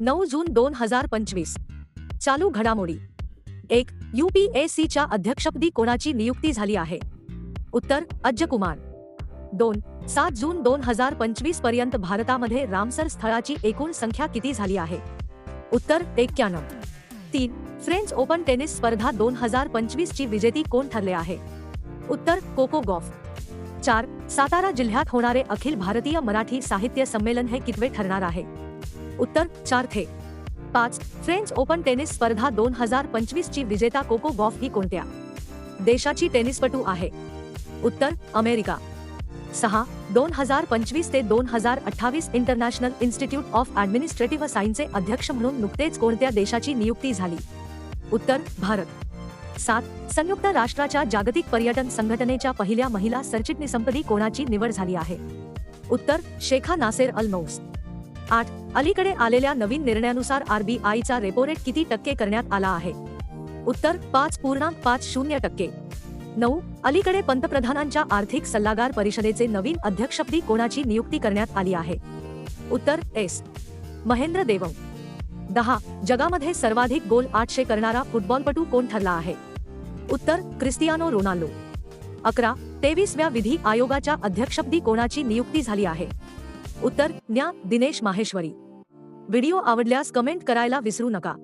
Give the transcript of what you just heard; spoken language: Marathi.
नऊ जून दोन हजार पंचवीस. चालू घडामोडी. एक यूपीएससीच्या अध्यक्षपदी कोणाची नियुक्ती झाली आहे? उत्तर अज्ज कुमार दोन सात जून दोन हजार पंचवीसपर्यंत भारतामध्ये रामसर स्थळाची एकूण संख्या किती झाली आहे? उत्तर एक्क्याण्णव तीन फ्रेंच ओपन टेनिस स्पर्धा दोन हजार पंचवीस ची विजेती कोण ठरले आहे? उत्तर कोको गॉफ. चार सातारा जिल्ह्यात होणारे अखिल भारतीय मराठी साहित्य संमेलन हे कितवे ठरणार आहे? उत्तर चार थे. पाच फ्रेंच ओपन टेनिस स्पर्धा दोन हजार पंचवीस ची विजेता कोको गॉफ ही कोणत्या? देशाची टेनिसपटू आहे. उत्तर अमेरिका. सहा दोन हजार पंचवीस ते दोन हजार अठ्ठावीस इंटरनॅशनल इन्स्टिट्यूट ऑफ ॲडमिनिस्ट्रेटिव्ह सायन्सचे अध्यक्ष म्हणून नुकतेच कोणत्या देशाची नियुक्ती झाली? उत्तर भारत. सात संयुक्त राष्ट्राच्या जागतिक पर्यटन संघटनेच्या पहिल्या महिला सरचिटणीसंपदी कोणाची निवड झाली आहे? उत्तर शेखा नासेर अल नौस आठ. अलीकडे आलेल्या नवीन निर्णयानुसार आरबीआयचा रेपो रेट किती टक्के करण्यात आला आहे? उत्तर पाच पूर्णांक पाच शून्य टक्के. नऊ. अलीकडे पंतप्रधानांच्या आर्थिक सल्लागार परिषदेचे नवीन अध्यक्षपदी कोणाची नियुक्ती करण्यात आली आहे? उत्तर एस. महेंद्र देवम. दहा. जगामध्ये सर्वाधिक गोल आठशे करणारा फुटबॉलपटू कोण ठरला आहे? उत्तर क्रिस्टियानो रोनाल्डो. अकरा. तेवीसव्या विधी आयोगाच्या अध्यक्षपदी कोणाची नियुक्ती झाली आहे? उत्तर न्या दिनेश माहेश्वरी. व्हिडिओ आवडल्यास कमेंट करायला विसरू नका.